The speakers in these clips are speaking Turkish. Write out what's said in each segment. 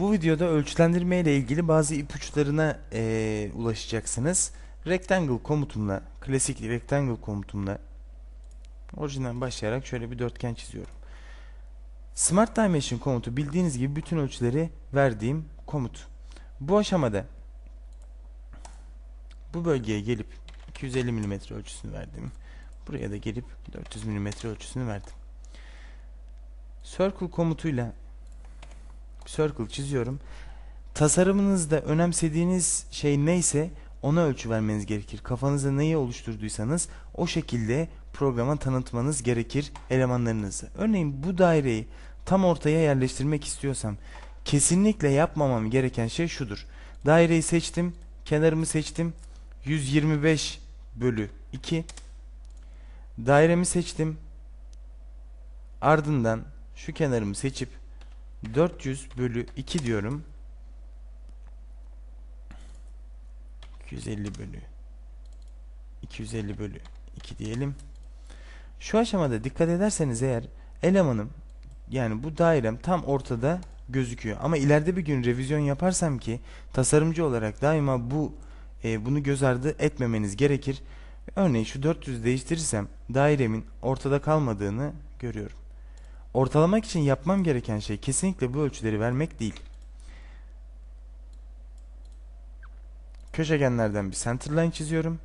Bu videoda ölçülendirme ile ilgili bazı ipuçlarına eee, ulaşacaksınız. Rectangle komutumla, klasik rectangle komutumla orijinden başlayarak şöyle bir dörtgen çiziyorum. Smart Dimension komutu bildiğiniz gibi bütün ölçüleri verdiğim komut. Bu aşamada bu bölgeye gelip 250 mm ölçüsünü verdim. Buraya da gelip 400 mm ölçüsünü verdim. Circle komutuyla circle çiziyorum. Tasarımınızda önemsediğiniz şey neyse ona ölçü vermeniz gerekir. Kafanızda neyi oluşturduysanız o şekilde programa tanıtmanız gerekir elemanlarınızı. Örneğin bu daireyi tam ortaya yerleştirmek istiyorsam kesinlikle yapmamam gereken şey şudur. Daireyi seçtim, kenarımı seçtim. 125 bölü 2 dairemi seçtim. Ardından şu kenarımı seçip 400 bölü 2 diyorum. 250 bölü 250 bölü 2 diyelim. Şu aşamada dikkat ederseniz eğer elemanım yani bu dairem tam ortada gözüküyor. Ama ileride bir gün revizyon yaparsam ki tasarımcı olarak daima bu e, bunu göz ardı etmemeniz gerekir. Örneğin şu 400 değiştirirsem dairemin ortada kalmadığını görüyorum. Ortalamak için yapmam gereken şey kesinlikle bu ölçüleri vermek değil. Köşegenlerden bir centerline çiziyorum.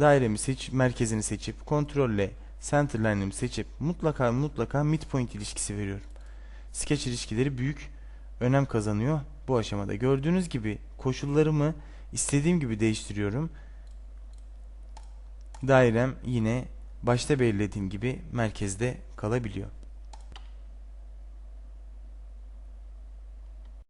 Dairemi seç, merkezini seçip kontrolle centerline'ımı seçip mutlaka mutlaka midpoint ilişkisi veriyorum. Sketch ilişkileri büyük önem kazanıyor bu aşamada. Gördüğünüz gibi koşullarımı istediğim gibi değiştiriyorum. Dairem yine başta belirlediğim gibi merkezde kalabiliyor.